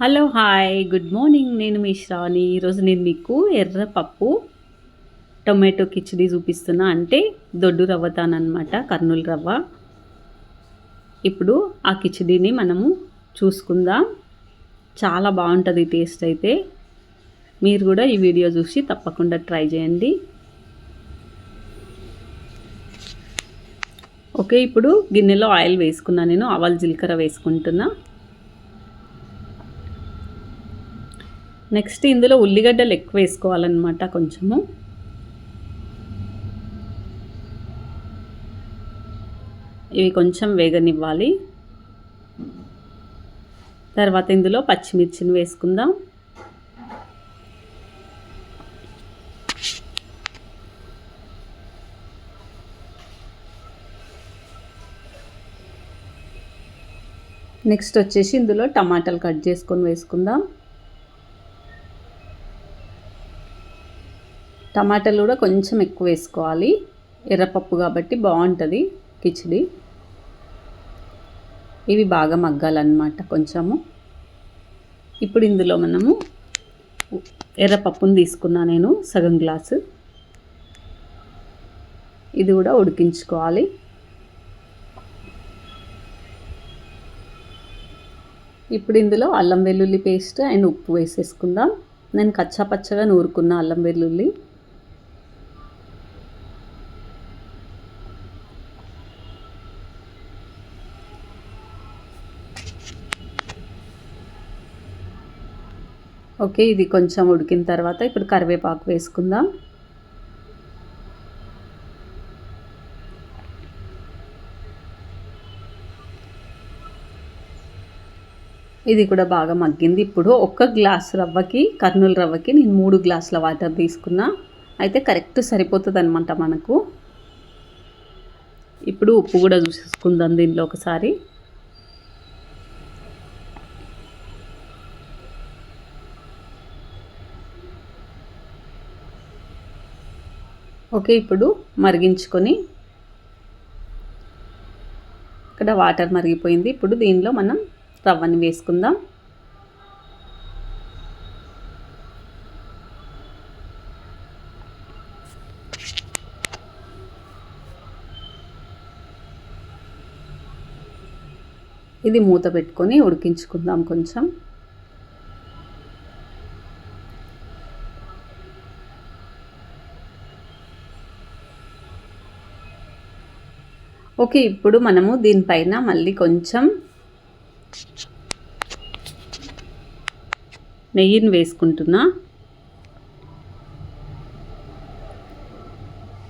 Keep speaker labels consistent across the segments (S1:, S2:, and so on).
S1: Hello hi good morning నేను మీ శ్రావణి. ఈరోజు నేను మీకు ఎర్ర పప్పు టొమాటో కిచడీ చూపిస్తున్నా. అంటే దొడ్డు రవ్వతానమాట కర్నూలు రవ్వ. ఇప్పుడు ఆ కిచడీని మనము చూసుకుందాం. చాలా బాగుంటుంది టేస్ట్ అయితే. మీరు కూడా ఈ వీడియో చూసి తప్పకుండా ట్రై చేయండి. ఓకే ఇప్పుడు గిన్నెలో ఆయిల్ వేసుకున్నా నేను. ఆవాలు జీలకర్ర వేసుకుంటున్నా. నెక్స్ట్ ఇందులో ఉల్లిగడ్డలు ఎక్కువ వేసుకోవాలన్నమాట కొంచెము. ఇవి కొంచెం వేగనివ్వాలి. తర్వాత ఇందులో పచ్చిమిర్చిని వేసుకుందాం. నెక్స్ట్ వచ్చేసి ఇందులో టమాటాలు కట్ చేసుకొని వేసుకుందాం. టమాటాలు కూడా కొంచెం ఎక్కువ వేసుకోవాలి. ఎర్రపప్పు కాబట్టి బాగుంటుంది కిచిడి. ఇవి బాగా మగ్గాలన్నమాట కొంచెము. ఇప్పుడు ఇందులో మనము ఎర్రపప్పును తీసుకున్నా నేను సగం గ్లాసు. ఇది కూడా ఉడికించుకోవాలి. ఇప్పుడు ఇందులో అల్లం వెల్లుల్లి పేస్ట్ అండ్ ఉప్పు వేసేసుకుందాం. నేను కచ్చా పచ్చగా నూరుకున్న అల్లం వెల్లుల్లి. ఓకే ఇది కొంచెం ఉడికిన తర్వాత ఇప్పుడు కరివేపాకు వేసుకుందాం. ఇది కూడా బాగా మగ్గింది. ఇప్పుడు ఒక్క గ్లాస్ రవ్వకి కర్నూలు రవ్వకి నేను మూడు గ్లాసుల వాటర్ తీసుకున్నా. అయితే కరెక్ట్ సరిపోతుంది అనమాట మనకు. ఇప్పుడు ఉప్పు కూడా చూసేసుకుందాం దీనిలో ఒకసారి. ఓకే ఇప్పుడు మరిగించుకొని ఇక్కడ వాటర్ మరిగిపోయింది. ఇప్పుడు దీనిలో మనం రవ్వని వేసుకుందాం. ఇది మూత పెట్టుకొని ఉడికించుకుందాం కొంచెం. ఓకే ఇప్పుడు మనము దీనిపైన మళ్ళీ కొంచెం నెయ్యిని వేసుకుంటున్నా.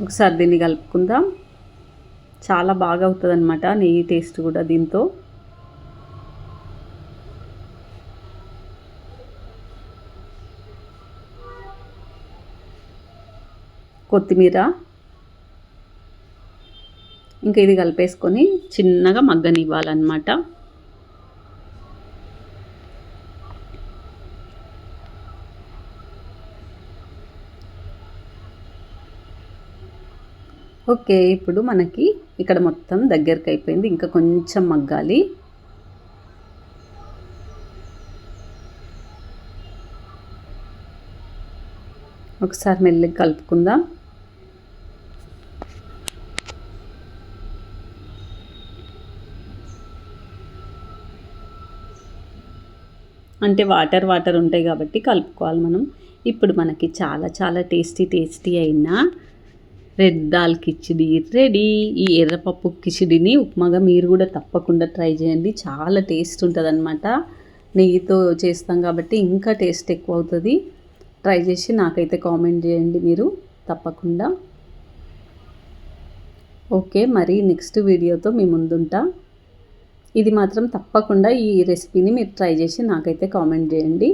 S1: ఒకసారి దీన్ని కలుపుకుందాం. చాలా బాగా అవుతుంది అనమాట నెయ్యి టేస్ట్ కూడా దీంతో. కొత్తిమీర. ఇంకా ఇది కలిపేసుకొని చిన్నగా మగ్గనివ్వాలన్నమాట. ఓకే ఇప్పుడు మనకి ఇక్కడ మొత్తం దగ్గరికి అయిపోయింది. ఇంకా కొంచెం మగ్గాలి. ఒకసారి మెల్లగా కలుపుకుందాం. అంటే వాటర్ వాటర్ ఉంటాయి కాబట్టి కలుపుకోవాలి మనం. ఇప్పుడు మనకి చాలా చాలా టేస్టీ టేస్టీ అయిన రెడ్ దాల్ కిచిడి రెడీ. ఈ ఎర్రపప్పు కిచిడిని ఉప్మాగా మీరు కూడా తప్పకుండా ట్రై చేయండి. చాలా టేస్ట్ ఉంటుంది అనమాట నెయ్యితో చేస్తాం కాబట్టి ఇంకా టేస్ట్ ఎక్కువ అవుతుంది ట్రై చేసి నాకైతే కామెంట్ చేయండి మీరు తప్పకుండా. ఓకే మరి నెక్స్ట్ వీడియోతో మీ ముందుంటా. ఇది మాత్రం తప్పకుండా ఈ రెసిపీని మీరు ట్రై చేసి నాకైతే కామెంట్ చేయండి.